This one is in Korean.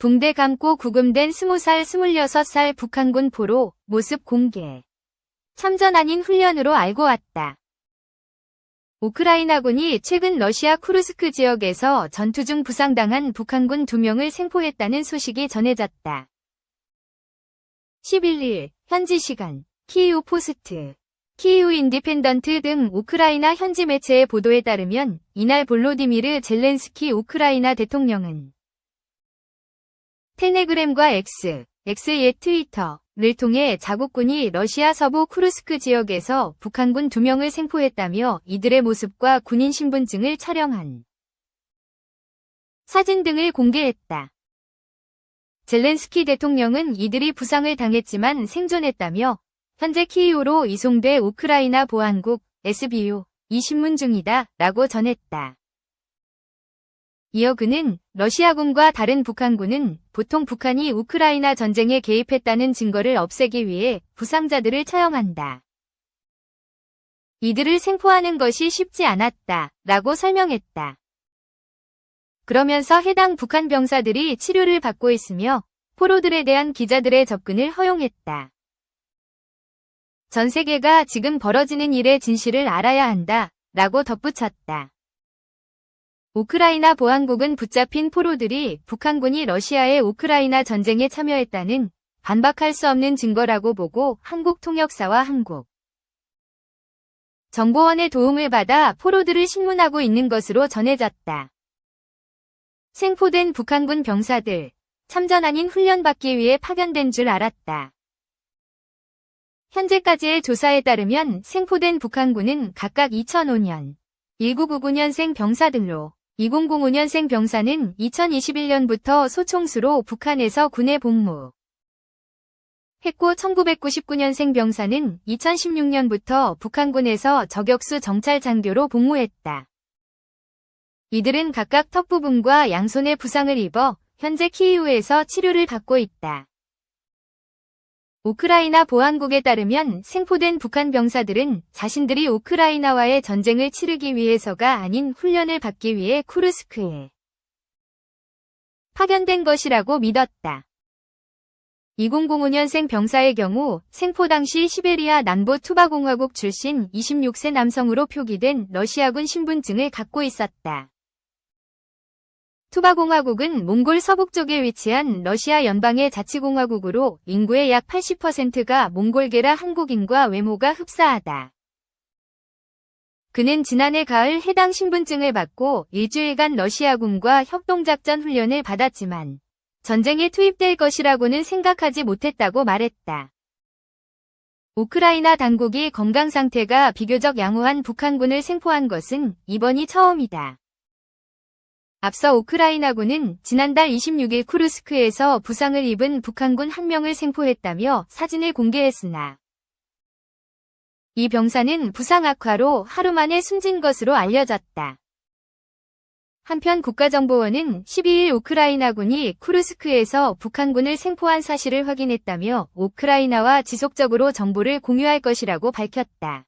붕대 감고 구금된 20살, 26살 북한군 포로 모습 공개. 참전 아닌 훈련으로 알고 왔다. 우크라이나군이 최근 러시아 쿠르스크 지역에서 전투 중 부상당한 북한군 2명을 생포했다는 소식이 전해졌다. 11일 현지 시간 키이우 포스트 키이우 인디펜던트 등 우크라이나 현지 매체의 보도에 따르면 이날 볼로디미르 젤렌스키 우크라이나 대통령은 텔레그램과 X, X의 트위터를 통해 자국군이 러시아 서부 쿠르스크 지역에서 북한군 2명을 생포했다며 이들의 모습과 군인 신분증을 촬영한 사진 등을 공개했다. 젤렌스키 대통령은 이들이 부상을 당했지만 생존했다며 현재 키이우로 이송돼 우크라이나 보안국 SBU 이 신문 중이다 라고 전했다. 이어 그는 러시아군과 다른 북한군은 보통 북한이 우크라이나 전쟁에 개입했다는 증거를 없애기 위해 부상자들을 처형한다. 이들을 생포하는 것이 쉽지 않았다 라고 설명했다. 그러면서 해당 북한 병사들이 치료를 받고 있으며 포로들에 대한 기자들의 접근을 허용했다. 전 세계가 지금 벌어지는 일의 진실을 알아야 한다 라고 덧붙였다. 우크라이나 보안국은 붙잡힌 포로들이 북한군이 러시아의 우크라이나 전쟁에 참여했다는 반박할 수 없는 증거라고 보고 한국통역사와 한국 정보원의 도움을 받아 포로들을 신문하고 있는 것으로 전해졌다. 생포된 북한군 병사들, 참전 아닌 훈련받기 위해 파견된 줄 알았다. 현재까지의 조사에 따르면 생포된 북한군은 각각 2005년, 1999년생 병사들로 2005년생 병사는 2021년부터 소총수로 북한에서 군에 복무. 했고 1999년생 병사는 2016년부터 북한군에서 저격수 정찰 장교로 복무했다. 이들은 각각 턱 부분과 양손에 부상을 입어 현재 키이우에서 치료를 받고 있다. 우크라이나 보안국에 따르면 생포된 북한 병사들은 자신들이 우크라이나와의 전쟁을 치르기 위해서가 아닌 훈련을 받기 위해 쿠르스크에 파견된 것이라고 믿었다. 2005년생 병사의 경우 생포 당시 시베리아 남부 투바공화국 출신 26세 남성으로 표기된 러시아군 신분증을 갖고 있었다. 투바공화국은 몽골 서북쪽에 위치한 러시아 연방의 자치공화국으로 인구의 약 80%가 몽골계라 한국인과 외모가 흡사하다. 그는 지난해 가을 해당 신분증을 받고 일주일간 러시아군과 협동작전 훈련을 받았지만 전쟁에 투입될 것이라고는 생각하지 못했다고 말했다. 우크라이나 당국이 건강 상태가 비교적 양호한 북한군을 생포한 것은 이번이 처음이다. 앞서 우크라이나군은 지난달 26일 쿠르스크에서 부상을 입은 북한군 한 명을 생포했다며 사진을 공개했으나 이 병사는 부상 악화로 하루 만에 숨진 것으로 알려졌다. 한편 국가정보원은 12일 우크라이나군이 쿠르스크에서 북한군을 생포한 사실을 확인했다며 우크라이나와 지속적으로 정보를 공유할 것이라고 밝혔다.